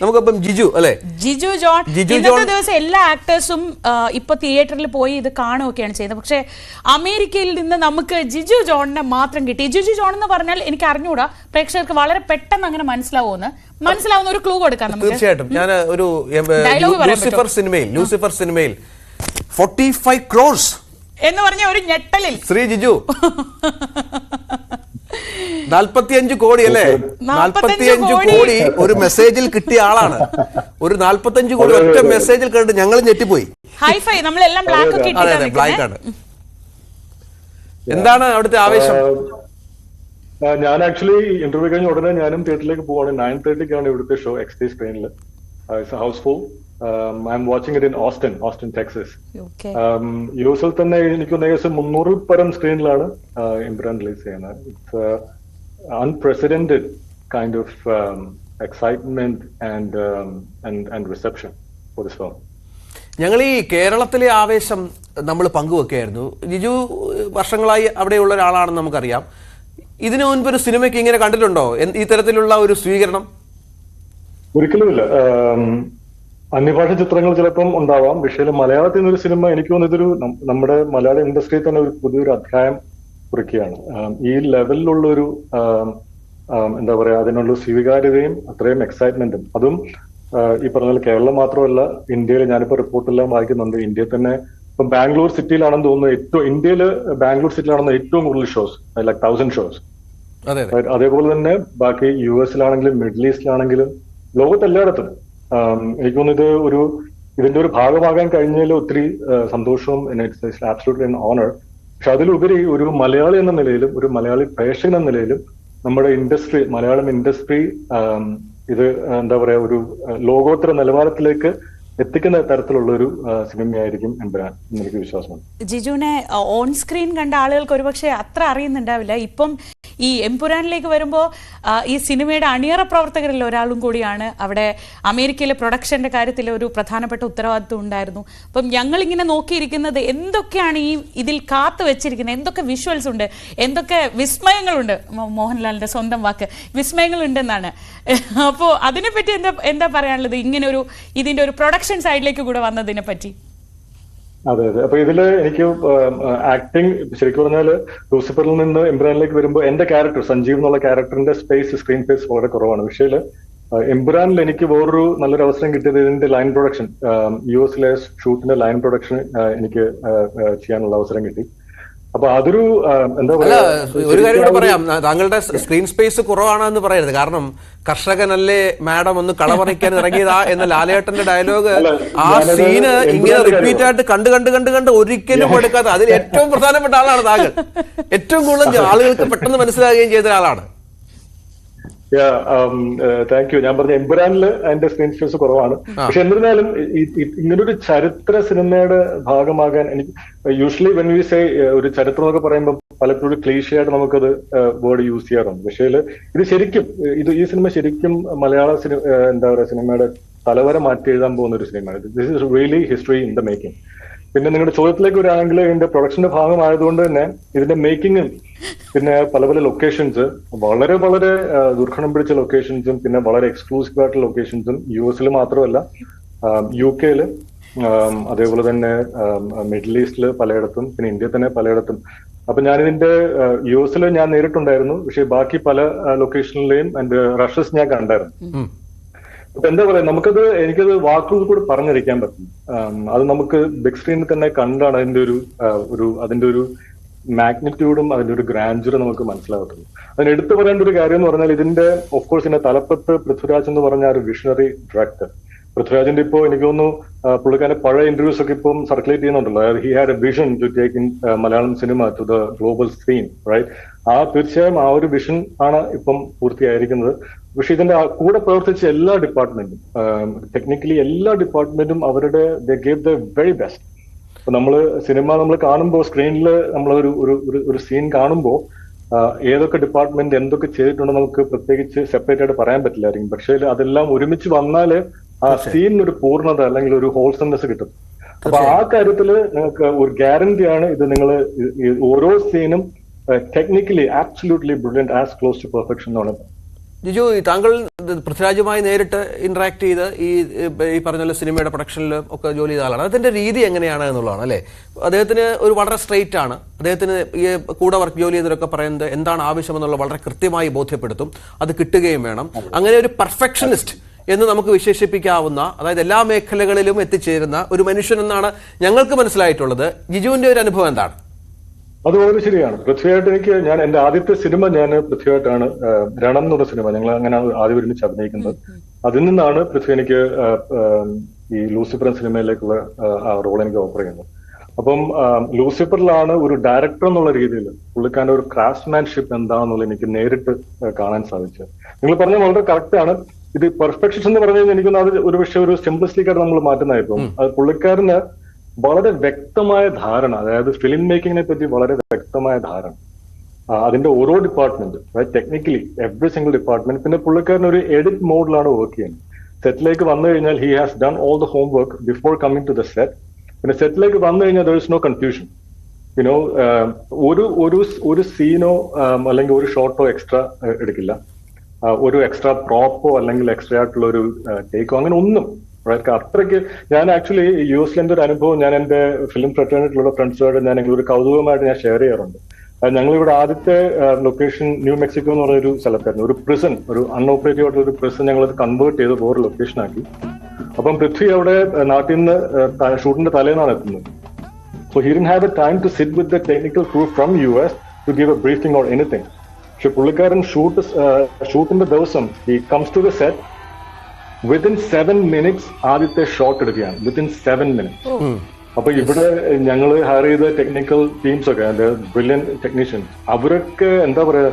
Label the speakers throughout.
Speaker 1: നമുക്കപ്പം ജിജു അല്ലെ?
Speaker 2: Jiju John.
Speaker 1: Jiju John-
Speaker 2: ദിവസം എല്ലാ ആക്ടേഴ്സും ഇപ്പൊ തിയേറ്ററിൽ പോയി ഇത് കാണുകയൊക്കെയാണ് ചെയ്യുന്നത് പക്ഷെ അമേരിക്കയിൽ നിന്ന് നമുക്ക് ജിജു ജോണിനെ മാത്രം കിട്ടി. ജിജു ജോൺ എന്ന് പറഞ്ഞാൽ എനിക്ക് അറിഞ്ഞുകൂടാ പ്രേക്ഷകർക്ക് വളരെ പെട്ടെന്ന് അങ്ങനെ മനസ്സിലാവുമെന്ന്. മനസ്സിലാവുന്ന ഒരു ക്ലൂ കൊടുക്കാം
Speaker 1: തീർച്ചയായിട്ടും. ഞാൻ ഒരു ലൂസിഫർ സിനിമയിൽ ലൂസിഫർ സിനിമയിൽ ഫോർട്ടി ഫൈവ് ക്രോർസ്
Speaker 2: എന്ന് പറഞ്ഞ ഒരു ഞെട്ടലിൽ.
Speaker 1: ശ്രീ ജിജു. നാൽപ്പത്തിയഞ്ച് കോടി അല്ലേ? നാൽപ്പത്തിയഞ്ച്
Speaker 2: കോടി.
Speaker 1: ഒരു മെസ്സേജിൽ കിട്ടിയ ആളാണ്. ഒരു നാൽപ്പത്തഞ്ച് കോടി ഒറ്റ മെസ്സേജിൽ കണ്ടിട്ട് ഞങ്ങൾ ഞെട്ടിപ്പോയി.
Speaker 2: ഹൈഫൈ നമ്മളെല്ലാം ബ്ലാക്ക് ഒക്കെ
Speaker 1: അതെ അതെ ബ്ലാക്ക് ആണ്. എന്താണ് അവിടുത്തെ ആവേശം?
Speaker 3: ഞാൻ ആക്ച്വലി ഇന്റർവ്യൂ കഴിഞ്ഞ ഉടനെ ഞാനും തിയേറ്ററിലേക്ക് പോവാണ്. നയൻ തേർട്ടിക്കാണ് ഇവിടുത്തെ ഷോ എക്സ്പ്രീസ് ട്രെയിനിൽ house full I am watching it in Austin Austin Texas
Speaker 2: okay
Speaker 3: U എസിൽ തന്നെ എനിക്ക് ഏകദേശം മുന്നൂറിൽ പരം സ്ക്രീനിലാണ് ഇംബ്രാൻ റിലീസ് ചെയ്യുന്നത്. It's unprecedented kind of excitement and and reception for this film
Speaker 1: ഞങ്ങൾ ഈ കേരളത്തിലെ ആവേശം നമ്മൾ പങ്കുവെക്കുകയായിരുന്നു. ജിജു വർഷങ്ങളായി അവിടെയുള്ള ഒരാളാണെന്ന് നമുക്കറിയാം. ഇതിനു മുൻപ് ഒരു സിനിമയ്ക്ക് ഇങ്ങനെ കണ്ടിട്ടുണ്ടോ? ഈ തരത്തിലുള്ള ഒരു സ്വീകരണം?
Speaker 3: ഒരിക്കലുമില്ല. ആം, അന്യഭാഷ ചിത്രങ്ങൾ ചിലപ്പം ഉണ്ടാവാം. പക്ഷേ മലയാളത്തിൽ നിന്നൊരു സിനിമ എനിക്ക് തോന്നുന്നു ഇതൊരു നമ്മുടെ മലയാള ഇൻഡസ്ട്രിയിൽ തന്നെ ഒരു പുതിയൊരു അധ്യായം കുറിക്കുകയാണ്. ഈ ലെവലിലുള്ള ഒരു എന്താ പറയാ അതിനുള്ള സ്വീകാര്യതയും അത്രയും എക്സൈറ്റ്മെന്റും അതും ഈ പറഞ്ഞ കേരളം മാത്രമല്ല ഇന്ത്യയിൽ ഞാനിപ്പോ റിപ്പോർട്ടെല്ലാം വായിക്കുന്നുണ്ട്. ഇന്ത്യയിൽ തന്നെ ഇപ്പൊ ബാംഗ്ലൂർ സിറ്റിയിലാണെന്ന് തോന്നുന്നു ഏറ്റവും ഇന്ത്യയിൽ ബാംഗ്ലൂർ സിറ്റിയിലാണെന്ന് ഏറ്റവും കൂടുതൽ ഷോസ് ലൈക് തൗസൻഡ് ഷോസ്
Speaker 1: അതെ അതെ.
Speaker 3: അതേപോലെ തന്നെ ബാക്കി യു എസിലാണെങ്കിലും മിഡിൽ ഈസ്റ്റിലാണെങ്കിലും ലോകത്തെല്ലായിടത്തും എനിക്ക് ഇത് ഒരു ഇതിന്റെ ഒരു ഭാഗമാകാൻ കഴിഞ്ഞതിൽ ഒത്തിരി സന്തോഷവും സന്തോഷവും ആൻ ഓണർ പക്ഷെ അതിലുപരി ഒരു മലയാളി എന്ന നിലയിലും ഒരു മലയാളി പ്രേക്ഷകൻ എന്ന നിലയിലും നമ്മുടെ ഇൻഡസ്ട്രി മലയാളം ഇൻഡസ്ട്രി ഇത് എന്താ പറയാ ഒരു ലോകോത്തര നിലവാരത്തിലേക്ക് എത്തിക്കുന്ന തരത്തിലുള്ള ഒരു സിനിമയായിരിക്കും എമ്പുരാൻ എന്നെനിക്ക് വിശ്വാസമുണ്ട്.
Speaker 2: ജിജുവിനെ ഓൺ സ്ക്രീൻ കണ്ട ആളുകൾക്ക് ഒരുപക്ഷെ അത്ര അറിയുന്നുണ്ടാവില്ല. ഇപ്പം ഈ എംപുരാനിലേക്ക് വരുമ്പോൾ ഈ സിനിമയുടെ അണിയറ പ്രവർത്തകരിൽ ഒരാളും കൂടിയാണ്. അവിടെ അമേരിക്കയിലെ പ്രൊഡക്ഷന്റെ കാര്യത്തിൽ ഒരു പ്രധാനപ്പെട്ട ഉത്തരവാദിത്വം ഉണ്ടായിരുന്നു. അപ്പം ഞങ്ങളിങ്ങനെ നോക്കിയിരിക്കുന്നത് എന്തൊക്കെയാണ് ഈ ഇതിൽ കാത്തു വെച്ചിരിക്കുന്നത്? എന്തൊക്കെ വിഷ്വൽസ് ഉണ്ട്? എന്തൊക്കെ വിസ്മയങ്ങളുണ്ട്? മോഹൻലാലിന്റെ സ്വന്തം വാക്ക്. വിസ്മയങ്ങളുണ്ടെന്നാണ്. അപ്പോൾ അതിനെപ്പറ്റി എന്താ എന്താ പറയാനുള്ളത്? ഇങ്ങനെ ഒരു ഇതിന്റെ ഒരു പ്രൊഡക്ഷൻ സൈഡിലേക്ക് കൂടെ വന്നതിനെ പറ്റി
Speaker 3: അതെ അതെ. അപ്പൊ ഇതിൽ എനിക്ക് ആക്ടിങ് ശരിക്കും പറഞ്ഞാൽ ലൂസിഫറിൽ നിന്ന് എംബ്രാനിലേക്ക് വരുമ്പോൾ എന്റെ ക്യാരക്ടർ സഞ്ജീവ് എന്നുള്ള ക്യാരക്ടറിന്റെ സ്പേസ് സ്ക്രീൻ സ്പേസ് വളരെ കുറവാണ്. പക്ഷേ എംബ്രാനിൽ എനിക്ക് വേറൊരു നല്ലൊരു അവസരം കിട്ടിയത് ഇതിന്റെ ലൈൻ പ്രൊഡക്ഷൻ യു എസിലെ ഷൂട്ടിന്റെ ലൈൻ പ്രൊഡക്ഷൻ എനിക്ക് ചെയ്യാനുള്ള അവസരം കിട്ടി. അപ്പൊ അതൊരു എന്താ പറയാ
Speaker 1: ഒരു കാര്യം കൂടെ പറയാം. താങ്കളുടെ സ്ക്രീൻ സ്പേസ് കുറവാണെന്ന് പറയരുത്. കാരണം കർഷകനല്ലേ മാഡം ഒന്ന് കളപറിക്കാൻ ഇറങ്ങിയതാ എന്ന ലാലേട്ടന്റെ ഡയലോഗ് ആ സീന് ഇങ്ങനെ റിപ്പീറ്റ് ആയിട്ട് കണ്ട് കണ്ട് കണ്ട് കണ്ട് ഒരിക്കലും കൊടുക്കാത്ത അതിൽ ഏറ്റവും പ്രധാനപ്പെട്ട ആളാണ് താങ്കൾ. ഏറ്റവും കൂടുതൽ ആളുകൾക്ക് പെട്ടെന്ന് മനസ്സിലാകുകയും ചെയ്ത ഒരാളാണ്.
Speaker 3: താങ്ക് യു ഞാൻ പറഞ്ഞ എംബുരാനിൽ അതിന്റെ സ്ക്രീൻ സ്പേസ് കുറവാണ്. പക്ഷെ എന്നിരുന്നാലും ഇങ്ങനെ ഒരു ഇങ്ങനൊരു ചരിത്ര സിനിമയുടെ ഭാഗമാകാൻ എനിക്ക് യൂഷ്വലി വെൻ വി സേ ഒരു ചരിത്രം എന്നൊക്കെ പറയുമ്പോൾ പലപ്പോഴും ക്ലീഷയായിട്ട് നമുക്കത് വേർഡ് യൂസ് ചെയ്യാറുണ്ട്. പക്ഷേ ഇത് ശരിക്കും ഇത് ഈ സിനിമ ശരിക്കും മലയാള സിനിമ എന്താ പറയുക സിനിമയുടെ തലവരെ മാറ്റി എഴുതാൻ പോകുന്ന ഒരു സിനിമയാണ്. This is really history in the making പിന്നെ നിങ്ങളുടെ ചോദ്യത്തിലേക്ക് വരികയാണെങ്കിൽ ഇതിന്റെ പ്രൊഡക്ഷന്റെ ഭാഗമായതുകൊണ്ട് തന്നെ ഇതിന്റെ മേക്കിങ്ങും പിന്നെ പല പല ലൊക്കേഷൻസ് വളരെ വളരെ ദുർഘടം പിടിച്ച ലൊക്കേഷൻസും പിന്നെ വളരെ എക്സ്ക്ലൂസീവ് ആയിട്ടുള്ള ലൊക്കേഷൻസും യു എസിൽ മാത്രമല്ല യു കെയിൽ അതേപോലെ തന്നെ മിഡിൽ ഈസ്റ്റിൽ പലയിടത്തും പിന്നെ ഇന്ത്യയിൽ തന്നെ പലയിടത്തും. അപ്പൊ ഞാനിതിന്റെ യു എസിൽ ഞാൻ നേരിട്ടുണ്ടായിരുന്നു പക്ഷെ ബാക്കി പല ലൊക്കേഷനിലെയും എന്റെ റഷസ് ഞാൻ കണ്ടായിരുന്നു. അപ്പൊ എന്താ പറയാ നമുക്കത് എനിക്കത് വാക്കുകൾ കൂടെ പറഞ്ഞറിയിക്കാൻ പറ്റും. അത് നമുക്ക് ബിഗ് സ്ക്രീനിൽ തന്നെ കണ്ടാണ് അതിന്റെ ഒരു ഒരു അതിന്റെ ഒരു മാഗ്നിറ്റ്യൂഡും അതിന്റെ ഒരു ഗ്രാൻഡറും നമുക്ക് മനസ്സിലാകത്തുള്ളൂ. അതിന് എടുത്തു പറയേണ്ട ഒരു കാര്യം എന്ന് പറഞ്ഞാൽ ഇതിന്റെ ഓഫ് കോഴ്സ് ഇതിന്റെ തലപ്പത്ത് പൃഥ്വിരാജ് എന്ന് പറഞ്ഞ ഒരു വിഷണറി ഡയറക്ടർ പൃഥ്വിരാജിന്റെ ഇപ്പോ എനിക്ക് തോന്നുന്നു പുള്ളിക്കാരന്റെ പഴയ ഇന്റർവ്യൂസ് ഒക്കെ ഇപ്പം സർക്കുലേറ്റ് ചെയ്യുന്നുണ്ടല്ലോ. He had a vision to take in Malayalam cinema to the global screen right ah തീർച്ചയായും ആ ഒരു വിഷൻ ആണ് ഇപ്പം പൂർത്തിയായിരിക്കുന്നത്. പക്ഷെ ഇതിന്റെ കൂടെ പ്രവർത്തിച്ച എല്ലാ ഡിപ്പാർട്ട്മെന്റും ടെക്നിക്കലി എല്ലാ ഡിപ്പാർട്ട്മെന്റും അവരുടെ the gave the very best അപ്പൊ നമ്മൾ സിനിമ നമ്മൾ കാണുമ്പോൾ സ്ക്രീനിൽ നമ്മൾ ഒരു ഒരു- സീൻ കാണുമ്പോൾ ഏതൊക്കെ ഡിപ്പാർട്ട്മെന്റ് എന്തൊക്കെ ചെയ്തിട്ടുണ്ടെന്ന് നമുക്ക് പ്രത്യേകിച്ച് സെപ്പറേറ്റ് ആയിട്ട് പറയാൻ പറ്റില്ലായിരിക്കും പക്ഷേ അതെല്ലാം ഒരുമിച്ച് വന്നാൽ ആ സീനിനൊരു പൂർണത അല്ലെങ്കിൽ ഒരു ഹോൾസംനെസ് കിട്ടും. അപ്പൊ ആ കാര്യത്തിൽ നിങ്ങൾക്ക് ഒരു ഗ്യാരണ്ടിയാണ് ഇത് നിങ്ങൾ ഓരോ സീനും technically absolutely brilliant as close to perfection എന്നാണ്
Speaker 1: ജിജു താങ്കൾ പൃഥ്വിരാജുമായി നേരിട്ട് ഇന്ററാക്ട് ചെയ്ത് ഈ ഈ പറഞ്ഞ സിനിമയുടെ പ്രൊഡക്ഷനിൽ ഒക്കെ ജോലി ചെയ്ത ആളാണ്. അതിന്റെ രീതി എങ്ങനെയാണ് എന്നുള്ളതാണ് അല്ലേ? അദ്ദേഹത്തിന് ഒരു വളരെ സ്ട്രെയിറ്റ് ആണ്. അദ്ദേഹത്തിന് ഈ കൂടെ വർക്ക് ജോലി ചെയ്തവരൊക്കെ പറയുന്നത് എന്താണ് ആവശ്യമെന്നുള്ള വളരെ കൃത്യമായി ബോധ്യപ്പെടുത്തും. അത് കിട്ടുകയും വേണം. അങ്ങനെ ഒരു പെർഫെക്ഷനിസ്റ്റ് എന്ന് നമുക്ക് വിശേഷിപ്പിക്കാവുന്ന അതായത് എല്ലാ മേഖലകളിലും എത്തിച്ചേരുന്ന ഒരു മനുഷ്യൻ എന്നാണ് ഞങ്ങൾക്ക് മനസ്സിലായിട്ടുള്ളത്. ജിജുവിന്റെ ഒരു അനുഭവം എന്താണ്?
Speaker 3: അത് വളരെ ശരിയാണ്. പൃഥ്വിയായിട്ട് എനിക്ക് ഞാൻ എന്റെ ആദ്യത്തെ സിനിമ ഞാൻ പൃഥ്വിയായിട്ടാണ് രണം എന്ന് പറഞ്ഞ സിനിമ. ഞങ്ങൾ അങ്ങനെ ആദ്യം ഒരുമിച്ച് അഭിനയിക്കുന്നത്. അതിൽ നിന്നാണ് പൃഥ്വി എനിക്ക് ഈ ലൂസിഫർ സിനിമയിലേക്കുള്ള ആ, റോൾ എനിക്ക് ഓഫർ ചെയ്യുന്നത്. അപ്പം ലൂസിഫറിലാണ് ഒരു ഡയറക്ടർ എന്നുള്ള രീതിയിൽ പുള്ളിക്കാരന്റെ ഒരു ക്രാഫ്റ്റ്മാൻഷിപ്പ് എന്താണെന്നുള്ളത് എനിക്ക് നേരിട്ട് കാണാൻ സാധിച്ചത്. നിങ്ങൾ പറഞ്ഞ വളരെ കറക്റ്റ് ആണ്. ഇത് പെർഫെക്ഷൻസ് എന്ന് പറഞ്ഞു കഴിഞ്ഞാൽ എനിക്കൊന്നും അത് ഒരു പക്ഷേ ഒരു സിംപ്ലിസ്റ്റിക്കായിട്ട് നമ്മൾ മാറ്റുന്നതായിരിക്കും അത് പുള്ളിക്കാരന് വളരെ വ്യക്തമായ ധാരണ അതായത് ഫിലിം മേക്കിങ്ങിനെ പറ്റി വളരെ വ്യക്തമായ ധാരണ. അതിന്റെ ഓരോ ഡിപ്പാർട്ട്മെന്റ് അതായത് ടെക്നിക്കലി എവറി സിംഗിൾ ഡിപ്പാർട്ട്മെന്റ് പിന്നെ പുള്ളിക്കാരൻ ഒരു എഡിറ്റ് മോഡിലാണ് വർക്ക് ചെയ്യുന്നത്. സെറ്റിലേക്ക് വന്നു കഴിഞ്ഞാൽ he has done all the homework before coming to the set പിന്നെ സെറ്റിലേക്ക് വന്നു കഴിഞ്ഞാൽ there is no confusion you know ഒരു ഒരു ഒരു സീനോ അല്ലെങ്കിൽ ഒരു ഷോട്ടോ എക്സ്ട്രാ എടുക്കില്ല. ഒരു എക്സ്ട്രാ പ്രോപ്പോ അല്ലെങ്കിൽ എക്സ്ട്രാ ആയിട്ടുള്ള ഒരു ടേക്കോ അങ്ങനെ ഒന്നും അത്രയ്ക്ക് ഞാൻ ആക്ച്വലി യു ഒരു അനുഭവം ഞാൻ എന്റെ ഫിലിം ഫ്രട്ടേണിറ്റിലുള്ള ഫ്രണ്ട്സുമായിട്ട് ഞാൻ ഒരു കൗതുകമായിട്ട് ഞാൻ ഷെയർ ചെയ്യാറുണ്ട്. ഞങ്ങൾ ഇവിടെ ആദ്യത്തെ ലൊക്കേഷൻ ന്യൂ മെക്സിക്കോ എന്ന് പറഞ്ഞ ഒരു സ്ഥലത്തായിരുന്നു. ഒരു പ്രിസൺ ഒരു അൺഓപ്പറേറ്റീവ് ആയിട്ടുള്ള ഒരു പ്രിസൺ ഞങ്ങൾ അത് കൺവേർട്ട് ചെയ്ത് വേറെ ലൊക്കേഷൻ ആക്കി. അപ്പം പൃഥ്വി അവിടെ നാട്ടിൽ നിന്ന് ഷൂട്ടിന്റെ തലേന്നാണ് എത്തുന്നത്. So he have a time to sit with the technical technical from U S to give a briefing or anything പക്ഷെ പുള്ളിക്കാരൻ ഷൂട്ട് ഷൂട്ടിന്റെ ദിവസം ഈ comes to the set within seven minutes ആദ്യത്തെ ഷോട്ട് എടുക്കുകയാണ്. വിത്തിൻ സെവൻ മിനിറ്റ്സ് അപ്പൊ ഇവിടെ ഞങ്ങൾ ഹയർ ചെയ്ത ടെക്നിക്കൽ ടീംസ് ഒക്കെ ബ്രില്യൻ ടെക്നീഷ്യൻസ് അവരൊക്കെ എന്താ പറയാ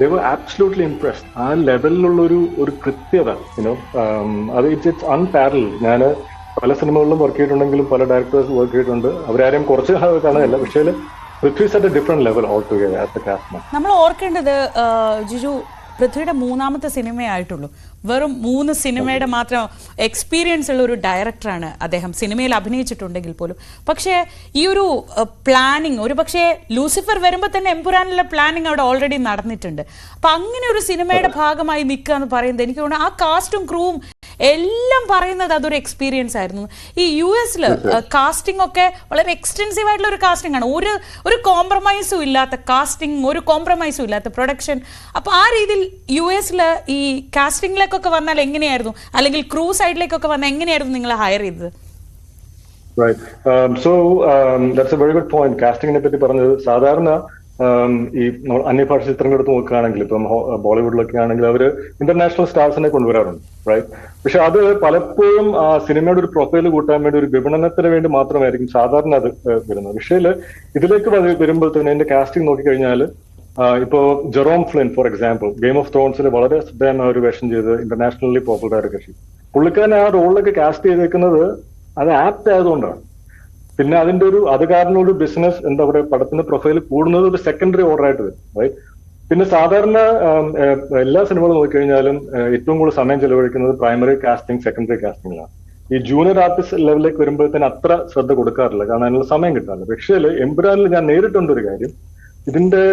Speaker 3: ദർ ആബ്സലൂട്ട്ലി ഇംപ്രസ്ഡ് ആ ലെവലിലുള്ള ഒരു ഒരു കൃത്യത യുനോ അത് ഇറ്റ്സ് ഇറ്റ്സ് അൺപാരൽ ഞാൻ പല സിനിമകളിലും വർക്ക് ചെയ്തിട്ടുണ്ടെങ്കിലും പല ഡയറക്ടേഴ്സ് വർക്ക് ചെയ്തിട്ടുണ്ട്. അവരാരെയും കുറച്ച് കാണുകയല്ല പക്ഷേ Prithvi at a different level altogether as a craftsman
Speaker 2: നമ്മൾ ഓർക്കേണ്ടത് ജിജു പൃഥ്വിയുടെ മൂന്നാമത്തെ സിനിമയായിട്ടുള്ളൂ വെറും മൂന്ന് സിനിമയുടെ മാത്രം എക്സ്പീരിയൻസ് ഉള്ള ഒരു ഡയറക്ടറാണ് അദ്ദേഹം. സിനിമയിൽ അഭിനയിച്ചിട്ടുണ്ടെങ്കിൽ പോലും. പക്ഷേ ഈ ഒരു പ്ലാനിങ് ഒരു പക്ഷേ ലൂസിഫർ വരുമ്പോൾ തന്നെ എംപുരാനിലെ പ്ലാനിങ് അവിടെ ഓൾറെഡി നടന്നിട്ടുണ്ട്. അപ്പൊ അങ്ങനെ ഒരു സിനിമയുടെ ഭാഗമായി നിൽക്കുക എന്ന് പറയുന്നത് എനിക്ക് തോന്നുന്നു ആ കാസ്റ്റും ക്രൂവും എല്ലാം പറയുന്നത് അതൊരു എക്സ്പീരിയൻസ് ആയിരുന്നു. ഈ യു എസിൽ കാസ്റ്റിംഗ് ഒക്കെ വളരെ എക്സ്റ്റെൻസീവ് ആയിട്ടുള്ള ഒരു കാസ്റ്റിംഗ് ആണ്. ഒരു ഒരു കോംപ്രമൈസും ഇല്ലാത്ത കാസ്റ്റിംഗ് ഒരു കോംപ്രമൈസും ഇല്ലാത്ത പ്രൊഡക്ഷൻ അപ്പൊ ആ രീതിയിൽ യു എസിൽ ഈ കാസ്റ്റിംഗിലേക്കൊക്കെ വന്നാൽ എങ്ങനെയായിരുന്നു? അല്ലെങ്കിൽ ക്രൂ സൈഡിലേക്കൊക്കെ വന്നാൽ എങ്ങനെയായിരുന്നു നിങ്ങൾ ഹയർ ചെയ്തത്?
Speaker 3: Right. Um, so um, that's a very good point. പറ്റി പറഞ്ഞത് സാധാരണ ഈ അന്യഭാഷ ചിത്രങ്ങൾ എടുത്ത് നോക്കുകയാണെങ്കിൽ ഇപ്പം ബോളിവുഡിലൊക്കെ ആണെങ്കിൽ അവർ ഇന്റർനാഷണൽ സ്റ്റാർസിനെ കൊണ്ടുവരാറുണ്ട് റൈറ്റ് പക്ഷെ അത് പലപ്പോഴും ആ സിനിമയുടെ ഒരു പ്രൊഫൈൽ കൂട്ടാൻ വേണ്ടി ഒരു വിപണനത്തിന് വേണ്ടി മാത്രമായിരിക്കും സാധാരണ അത് വരുന്നത്. പക്ഷേ ഇതിലേക്ക് വരുമ്പോൾ തന്നെ എന്റെ കാസ്റ്റിംഗ് നോക്കിക്കഴിഞ്ഞാൽ ഇപ്പോ Jerome Flynn for example game of ത്രോൺസിൽ വളരെ ശ്രദ്ധേയമായ ഒരു വേഷം ചെയ്ത് ഇന്റർനാഷണലി പോപ്പുലർ ആയ കക്ഷി. പുള്ളിക്കാരൻ ആ റോളിലൊക്കെ കാസ്റ്റ് ചെയ്തേക്കുന്നത് അത് ആപ്റ്റ് ആയതുകൊണ്ടാണ്. പിന്നെ അതിന്റെ ഒരു അത് കാരണം ഒരു ബിസിനസ് എന്താ പറയുക പടത്തിന്റെ പ്രൊഫൈൽ കൂടുന്നത് ഒരു സെക്കൻഡറി ഓർഡർ ആയിട്ട് വരും റൈറ്റ് പിന്നെ സാധാരണ എല്ലാ സിനിമകളും നോക്കിക്കഴിഞ്ഞാലും ഏറ്റവും കൂടുതൽ സമയം ചെലവഴിക്കുന്നത് പ്രൈമറി കാസ്റ്റിംഗ് സെക്കൻഡറി കാസ്റ്റിംഗിലാണ് ഈ ജൂനിയർ ആർട്ടിസ്റ്റ് ലെവലിലേക്ക് വരുമ്പോഴത്തേന് അത്ര ശ്രദ്ധ കൊടുക്കാറില്ല കാരണം അതിനുള്ള സമയം കിട്ടാറില്ല. പക്ഷേ എംബ്രാനിൽ ഞാൻ നേരിട്ടുണ്ട് ഒരു കാര്യം. ഇതിന്റെ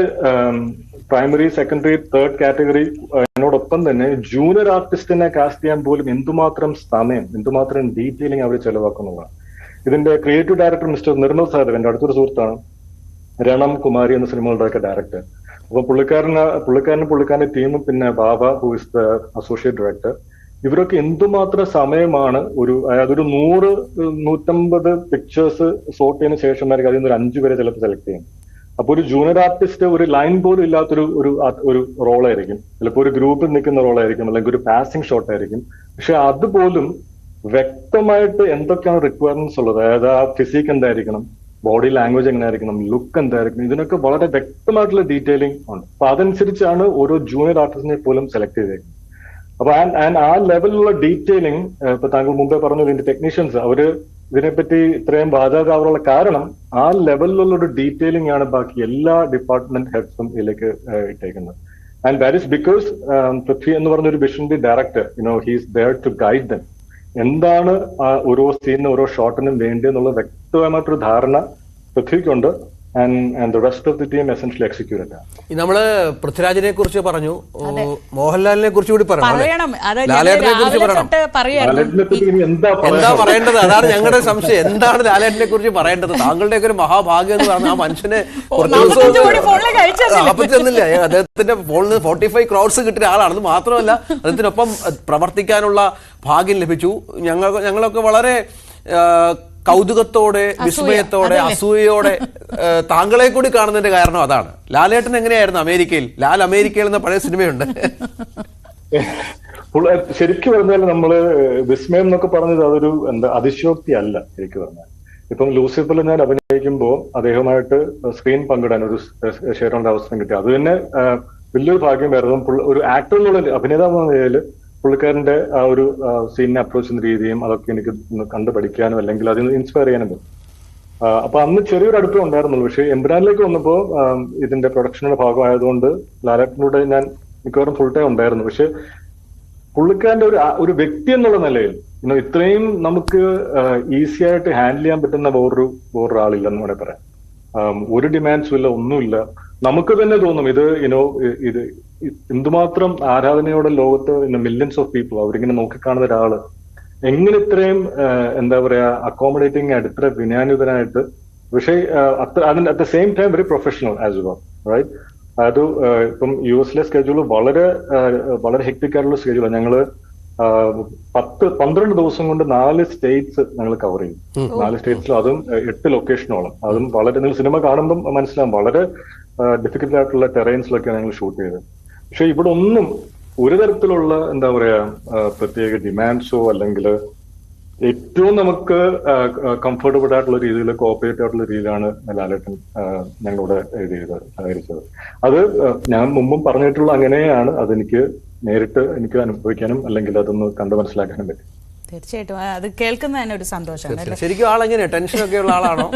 Speaker 3: പ്രൈമറി സെക്കൻഡറി തേർഡ് കാറ്റഗറി എന്നോടൊപ്പം തന്നെ ജൂനിയർ ആർട്ടിസ്റ്റിനെ കാസ്റ്റ് ചെയ്യാൻ പോലും എന്തുമാത്രം സമയം എന്തുമാത്രം ഡീറ്റെയിലിംഗ് അവർ ചെലവാക്കുന്നുള്ളതാണ്. ഇതിന്റെ creative director mister Nirmal Sadav എന്റെ അടുത്തൊരു സുഹൃത്താണ്. രണം കുമാരി എന്ന സിനിമകളുടെയൊക്കെ ഡയറക്ടർ അപ്പൊ പുള്ളിക്കാരന് പുള്ളിക്കാരനും പുള്ളിക്കാരന്റെ ടീമും പിന്നെ Baba who is the associate director ഇവരൊക്കെ എന്തുമാത്രം സമയമാണ് ഒരു അതായത് ഒരു നൂറ് നൂറ്റമ്പത് പിക്ചേഴ്സ് സോർട്ട് ചെയ്തതിനു ശേഷമായിരിക്കും അതിൽ നിന്ന് ഒരു അഞ്ചു പേരെ ചിലപ്പോൾ സെലക്ട് ചെയ്യും. അപ്പൊ ഒരു ജൂനിയർ ആർട്ടിസ്റ്റ് ഒരു ലൈൻ പോലും ഇല്ലാത്തൊരു ഒരു ഒരു റോളായിരിക്കും ചിലപ്പോൾ ഒരു ഗ്രൂപ്പിൽ നിൽക്കുന്ന റോളായിരിക്കും അല്ലെങ്കിൽ ഒരു പാസിംഗ് ഷോട്ട് ആയിരിക്കും. പക്ഷെ അതുപോലും വ്യക്തമായിട്ട് എന്തൊക്കെയാണ് റിക്വയർമെന്റ്സ് ഉള്ളത്? അതായത് ആ ഫിസിക് എന്തായിരിക്കണം? ബോഡി ലാംഗ്വേജ് എങ്ങനെയായിരിക്കണം? ലുക്ക് എന്തായിരിക്കണം? ഇതിനൊക്കെ വളരെ വ്യക്തമായിട്ടുള്ള ഡീറ്റെയിലിംഗ് ഉണ്ട് അപ്പൊ അതനുസരിച്ചാണ് ഓരോ ജൂനിയർ ആർട്ടിസ്റ്റിനെ പോലും സെലക്ട് ചെയ്തേക്കുന്നത്. അപ്പൊ ആൻഡ് ആ ലെവലിലുള്ള ഡീറ്റെയിലിംഗ് ഇപ്പൊ താങ്കൾ മുമ്പേ പറഞ്ഞു ഇതിന്റെ ടെക്നീഷ്യൻസ് അവർ ഇതിനെപ്പറ്റി ഇത്രയും ബാധകാവാനുള്ള കാരണം ആ ലെവലിലുള്ള ഒരു ഡീറ്റെയിലിംഗ് ആണ് ബാക്കി എല്ലാ ഡിപ്പാർട്ട്മെന്റ് ഹെഡ്സും ഇതിലേക്ക് ഇട്ടേക്കുന്നത്. And that is because Prithvi എന്ന് പറഞ്ഞ ഒരു വിഷന്റെ director you you know he's there to guide them എന്താണ് ഓരോ സീനിനും ഓരോ ഷോട്ടിനും വേണ്ടി എന്നുള്ള വ്യക്തമായിട്ടൊരു ധാരണ പൃഥ്വിക്കുണ്ട്.
Speaker 1: നമ്മൾ പൃഥ്വിരാജിനെ കുറിച്ച് പറഞ്ഞു. മോഹൻലാലിനെ കുറിച്ച് കൂടി പറയണം
Speaker 2: പറയണം.
Speaker 1: ലാലേട്ടനെ കുറിച്ച് പറയണം.
Speaker 3: ലാലേട്ടനെ പറ്റി എന്താ
Speaker 1: എന്താ പറയേണ്ടത്? അതാണ് ഞങ്ങളുടെ സംശയം. എന്താണ് ലാലേട്ടനെ കുറിച്ച് പറയേണ്ടത്? താങ്കളുടെ ഒരു മഹാഭാഗ്യം എന്ന് പറഞ്ഞ ആ മനുഷ്യനെ ഏ, അദ്ദേഹത്തിന്റെ ഫോണിൽ നിന്ന് ഫോർട്ടി ഫൈവ് ക്രോഡ്സ് കിട്ടിയ ആളാണെന്ന് മാത്രമല്ല അദ്ദേഹത്തിനൊപ്പം പ്രവർത്തിക്കാനുള്ള ഭാഗ്യം ലഭിച്ചു. ഞങ്ങൾ ഞങ്ങളൊക്കെ വളരെ കൗതുകത്തോടെ വിസ്മയത്തോടെ അസൂയയോടെ താങ്കളെ കൂടി കാണുന്നതിന്റെ കാരണം അതാണ്. ലാലേട്ടൻ എങ്ങനെയായിരുന്നു അമേരിക്കയിൽ? ലാൽ അമേരിക്കയിൽ എന്ന പഴയ സിനിമയുണ്ട്.
Speaker 3: ശരിക്കും പറഞ്ഞാൽ നമ്മൾ വിസ്മയം എന്നൊക്കെ പറഞ്ഞത് അതൊരു എന്താ അതിശയോക്തി അല്ല ശരിക്കും പറഞ്ഞാൽ ഇപ്പം ലൂസിഫറിൽ ഞാൻ അഭിനയിക്കുമ്പോൾ അദ്ദേഹമായിട്ട് സ്ക്രീൻ പങ്കിടാൻ ഒരു ഷെയർ അവസരം കിട്ടി. അത് തന്നെ വലിയൊരു ഭാഗ്യം പുള്ള- ഒരു ആക്ടർ എന്നുള്ള അഭിനേതാവ് എന്ന നിലയിൽ പുള്ളിക്കാരന്റെ ആ ഒരു സീനിനെ അപ്രോച്ച് ചെയ്യുന്ന രീതിയും അതൊക്കെ എനിക്ക് കണ്ടു പഠിക്കാനും അല്ലെങ്കിൽ അതിൽ നിന്ന് ഇൻസ്പയർ ചെയ്യാനും അപ്പൊ അന്ന് ചെറിയൊരു അടുപ്പം ഉണ്ടായിരുന്നുള്ളൂ. പക്ഷേ എംബ്രാനിലേക്ക് വന്നപ്പോ ഇതിന്റെ പ്രൊഡക്ഷനുടെ ഭാഗമായതുകൊണ്ട് ലാലേട്ടനോട് ഞാൻ മിക്കവാറും ഫുൾ ടൈം ഉണ്ടായിരുന്നു. പക്ഷെ പുള്ളിക്കാരന്റെ ഒരു ഒരു വ്യക്തി എന്നുള്ള നിലയിൽ ഇത്രയും നമുക്ക് ഈസി ആയിട്ട് ഹാൻഡിൽ ചെയ്യാൻ പറ്റുന്ന വേറൊരു വേറൊരാളില്ലെന്ന് വേണേ പറയാം. ഒരു ഡിമാൻഡ്സും ഇല്ല ഒന്നുമില്ല നമുക്ക് തന്നെ തോന്നും ഇത് യുനോ ഇത് എന്തുമാത്രം ആരാധനയോടെ ലോകത്ത് മില്യൺസ് ഓഫ് പീപ്പിൾ അവരിങ്ങനെ നോക്കിക്കാണുന്ന ഒരാൾ എങ്ങനെ ഇത്രയും എന്താ പറയാ അക്കോമഡേറ്റിംഗ് ആയിട്ട് ഇത്ര വിനാനുതനായിട്ട് പക്ഷേ ആ, അത്ര അതിന് at the same time very professional as well right അത് ഇപ്പം യു എസിലെ സ്കെഡ്യൂൾ വളരെ വളരെ ഹെക്ടിക് ആയിട്ടുള്ള സ്കെഡ്യൂളാണ് ഞങ്ങൾ പത്ത് പന്ത്രണ്ട് ദിവസം കൊണ്ട് നാല് സ്റ്റേറ്റ്സ് ഞങ്ങൾ കവർ ചെയ്യും. നാല് സ്റ്റേറ്റ്സിലും അതും എട്ട് ലൊക്കേഷനോളം. അതും വളരെ നിങ്ങൾ സിനിമ കാണുമ്പം മനസ്സിലാവും വളരെ ഡിഫിക്കൽട്ട് ആയിട്ടുള്ള ടെറൈൻസിലൊക്കെയാണ് ഞങ്ങൾ ഷൂട്ട് ചെയ്തത്. പക്ഷെ ഇവിടെ ഒന്നും ഒരു തരത്തിലുള്ള എന്താ പറയാ പ്രത്യേക ഡിമാൻഡ്സോ അല്ലെങ്കിൽ ഏറ്റവും നമുക്ക് കംഫർട്ടബിൾ ആയിട്ടുള്ള രീതിയിൽ കോപ്പറേറ്റ് ആയിട്ടുള്ള രീതിയിലാണ് ലാലേട്ടൻ ഞങ്ങളോട് എഴുതിയത് സഹകരിച്ചത്. അത് ഞാൻ മുമ്പും പറഞ്ഞിട്ടുള്ള അങ്ങനെയാണ്. അതെനിക്ക് നേരിട്ട് എനിക്ക് അനുഭവിക്കാനും അല്ലെങ്കിൽ അതൊന്ന് കണ്ടു മനസ്സിലാക്കാനും പറ്റി.
Speaker 2: തീർച്ചയായിട്ടും. അത് കേൾക്കുന്ന തന്നെ ഒരു സന്തോഷമാണ്
Speaker 1: ശരിക്കും ആളെങ്ങനെ ടെൻഷൻ ഒക്കെ ഉള്ള ആളാണോ?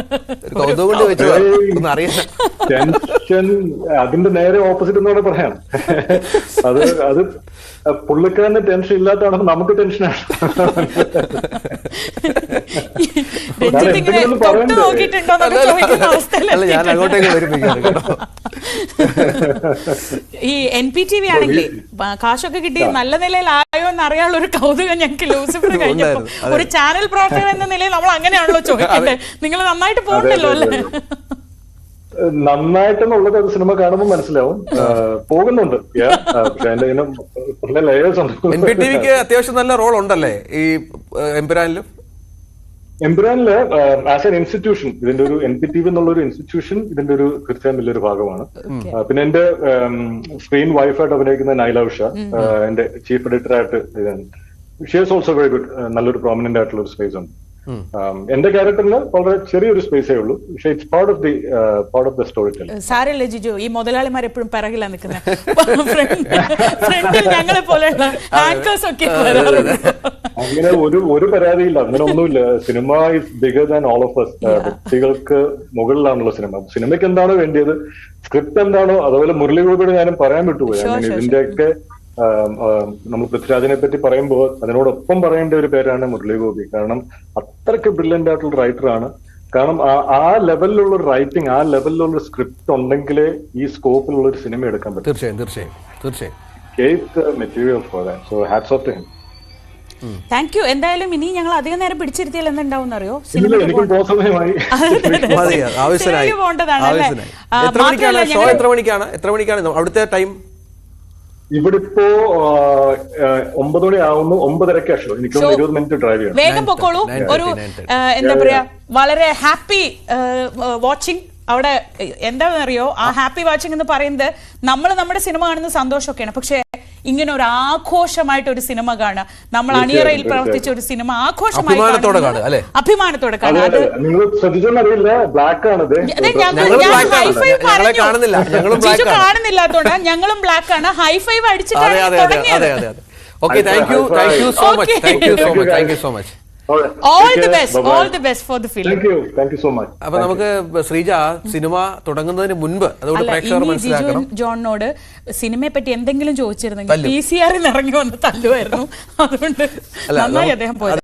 Speaker 3: ടെൻഷൻ അതിന്റെ നേരെ ഓപ്പോസിറ്റ് എന്നോട് പറയാം. അത് അത് പുള്ളിക്കാരന് ടെൻഷൻ ഇല്ലാത്തതാണെങ്കിൽ നമുക്ക് ടെൻഷനാണ്
Speaker 1: അല്ല ഞാൻ അങ്ങോട്ടേക്ക്
Speaker 2: ഈ എൻ പി ടി വി ആണെങ്കിൽ കാശൊക്കെ കിട്ടി നല്ല നിലയിൽ ആയോ എന്ന് അറിയാനുള്ള ഒരു കൗതുകം ഞങ്ങൾക്ക് ലൂസിഫർ കഴിഞ്ഞപ്പോ. ഒരു ചാനൽ പ്രവർത്തകൻ എന്ന നിലയിൽ നമ്മൾ അങ്ങനെയാണല്ലോ ചോദിക്കേണ്ടത്. നിങ്ങൾ നന്നായിട്ട് പോകണ്ടല്ലോ അല്ലേ?
Speaker 3: നന്നായിട്ടെന്നുള്ളത് ഒരു സിനിമ കാണുമ്പോൾ മനസ്സിലാവും. പോകുന്നുണ്ട്. പക്ഷെ അതിന്റെ ഇങ്ങനെ പല ലേയേഴ്സ്
Speaker 1: എൻ പി ടി
Speaker 3: ഉണ്ട്
Speaker 1: വിക്ക് അത്യാവശ്യം നല്ല റോൾ ഉണ്ടല്ലേ? ഈ എംപുരാനിലും?
Speaker 3: എംപുരാനിൽ ആസ് എൻ ഇൻസ്റ്റിറ്റ്യൂഷൻ ഇതിന്റെ ഒരു എൻ പി ടി വി എന്നുള്ള ഒരു ഇൻസ്റ്റിറ്റ്യൂഷൻ ഇതിന്റെ ഒരു തീർച്ചയായും വലിയൊരു ഭാഗമാണ്. പിന്നെ എന്റെ സ്ക്രീൻ വൈഫായിട്ട് അഭിനയിക്കുന്ന നൈല ഉഷ എന്റെ ചീഫ് എഡിറ്ററായിട്ട് ഷീസ് ഓൾസോ വെരി ഗുഡ് നല്ലൊരു പ്രോമിനന്റ് ആയിട്ടുള്ള ഒരു സ്പേസ് ഉണ്ട്. എന്റെ ക്യാരക്ടറിന് വളരെ ചെറിയൊരു സ്പേസേ ഉള്ളൂ. പക്ഷെ it's part of the part of the story tell
Speaker 2: സാരല്ലേ Jiju? ഈ മുതലാളിമാർ എപ്പോഴും പിറകിലാ നിൽക്കുന്നത് ഫ്രണ്ടിൽ ഞങ്ങളെ പോലെയുള്ള ആങ്കേഴ്സ് ഒക്കെ വരാറുണ്ട്.
Speaker 3: അങ്ങനെ ഒരു ഒരു പരാതിയില്ല. അങ്ങനെ ഒന്നുമില്ല. Cinema is bigger than all of us വ്യക്തികൾക്ക് മുകളിലാണല്ലോ സിനിമ. സിനിമയ്ക്ക് എന്താണോ വേണ്ടിയത്? സ്ക്രിപ്റ്റ് എന്താണോ? അതുപോലെ മുരളി ഗോപിയുടെ ഞാനും പറയാൻ വിട്ടുപോയി. ഇതിന്റെയൊക്കെ നമ്മൾ പൃഥ്വിരാജിനെ പറ്റി പറയുമ്പോൾ അതിനോടൊപ്പം പറയേണ്ട ഒരു പേരാണ് മുരളി ഗോപി കാരണം അത്രയ്ക്ക് ബ്രില്യന്റ് ആയിട്ടുള്ള റൈറ്ററാണ് കാരണം ആ- ആ ലെവലിലുള്ള റൈറ്റിംഗ് ആ ലെവലിലുള്ള സ്ക്രിപ്റ്റ് ഉണ്ടെങ്കിലേ ഈ സ്കോപ്പിലുള്ള ഒരു സിനിമ എടുക്കാൻ പറ്റും.
Speaker 1: തീർച്ചയായും തീർച്ചയായും തീർച്ചയായും.
Speaker 3: Material for so hats off to him
Speaker 2: thank you എന്തായാലും ഇനി ഞങ്ങൾ അധികം നേരം പിടിച്ചിരുത്തിയാൽ എന്തുണ്ടാവും അറിയോ
Speaker 1: സിനിമ പോകേണ്ടതാണ്
Speaker 2: മാത്രമല്ല
Speaker 1: എത്ര മണിക്കാണ്? എത്ര മണിക്കാണ്? അവിടുത്തെ ടൈം
Speaker 3: ഇവിടെ ഇപ്പോ ആ, ആ, ഒമ്പത് മണി ആവുന്നു ഒമ്പതരക്ക് ഷോ എനിക്ക് ഇരുപത് മിനിറ്റ് ഡ്രൈവ് ചെയ്യണം.
Speaker 2: വേഗം പൊക്കോളൂ. ഒരു എന്താ പറയാ വളരെ ഹാപ്പി വാച്ചിങ് അവിടെ എന്താണെന്നറിയോ? ആ ഹാപ്പി വാച്ചിങ് എന്ന് പറയുന്നത് നമ്മൾ നമ്മുടെ സിനിമ കാണുന്ന സന്തോഷമൊക്കെയാണ്. പക്ഷേ ഇങ്ങനെ ഒരു ആഘോഷമായിട്ട് ഒരു സിനിമ കാണുക. നമ്മൾ അണിയറയിൽ പ്രവർത്തിച്ച ഒരു സിനിമ ആഘോഷമായിട്ട്
Speaker 1: അഭിമാനത്തോടെ
Speaker 2: five
Speaker 1: ഞങ്ങളെ
Speaker 2: പറഞ്ഞു.
Speaker 1: കാണുന്നില്ല. ഞങ്ങളും black ആണ്.
Speaker 2: കാണുന്നില്ലാത്തോണ്ട് ഞങ്ങളും ബ്ലാക്ക് ആണ്. ഹൈ ഫൈവ്
Speaker 1: അതെ
Speaker 2: അടിച്ചിട്ടാണ്
Speaker 1: അതെ അതെ അതെ അതെ അതെ. Okay thank you thank you so much. Thank you so much thank you so much
Speaker 2: all the best all the best for the film
Speaker 3: thank you thank you so much
Speaker 1: അപ്പൊ നമുക്ക് Sreeja cinema തുടങ്ങുന്നതിന് മുൻപ് അതുകൊണ്ട് പ്രേക്ഷകർ മനസ്സിലാക്കണം.
Speaker 2: ജോണിനോട് സിനിമയെ പറ്റി എന്തെങ്കിലും ചോദിച്ചിരുന്നെങ്കിൽ. പി സി ആറിൽ ഇറങ്ങി വന്ന് തല്ലുമായിരുന്നു. അതുകൊണ്ട് നന്നായി അദ്ദേഹം പോയത്.